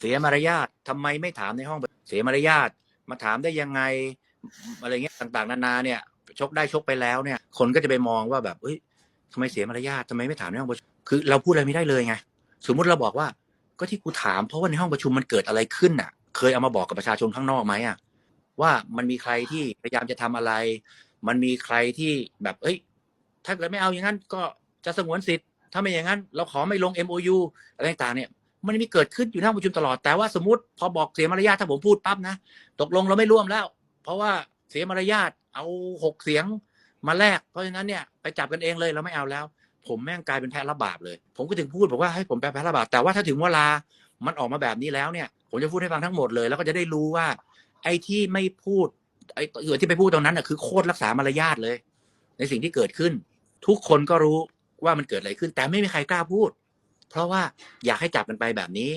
เสียมารยาททำไมไม่ถามในห้องเสียมารยาทมาถามได้ยังไงอะไรเงี้ยต่างๆ นานาเนี่ย ชกได้ชกไปแล้วเนี่ย คนก็จะไปมองว่าแบบเอ้ยทำไมเสียมารยาททำไมไม่ถามในห้องประชุมคือเราพูดอะไรไม่ได้เลยไงสมมุติเราบอกว่า ก็ที่กูถามเพราะว่าในห้องประชุมมันเกิดอะไรขึ้นน่ะ เคยเอามาบอกกับประชาชนข้างนอกไหมอะว่ามันมีใครที่พยายามจะทำอะไร มันมีใครที่แบบเอ้ย ถ้าเกิดไม่เอาอย่างนั้นก็จะสงวนสิทธิ์ ถ้าไม่อย่างนั้น เราขอไม่ลง MOU อะไรต่างเนี่ย มันมีเกิดขึ้นอยู่ในห้องประชุมตลอดแต่ว่าสมมติพอบอกเสียมารยาทถ้าผมพูดปั๊บนะตกลงเราไม่ร่วมแล้ว เพราะว่าเสียมารยาทเอาหกเสียงมาแลกเพราะฉะนั้นเนี่ยไปจับกันเองเลยเราไม่เอาแล้ว ผมแม่งกลายเป็นแพ้รับบาปเลย ผมก็ถึงพูดบอกว่าให้ผมแพ้รับบาปแต่ว่าถ้าถึงเวลามันออกมาแบบนี้แล้วเนี่ย ผมจะพูดให้ฟังทั้งหมดเลย แล้วก็จะได้รู้ว่า ไอ้ที่ไม่พูดไอ้เออที่ไปพูดตรงนั้นน่ะคือโคตรรักษามารยาทเลย ในสิ่งที่เกิดขึ้น ทุกคนก็รู้ว่ามันเกิดอะไรขึ้น แต่ไม่มีใครกล้าพูด เพราะว่าอยากให้จับกันไปแบบนี้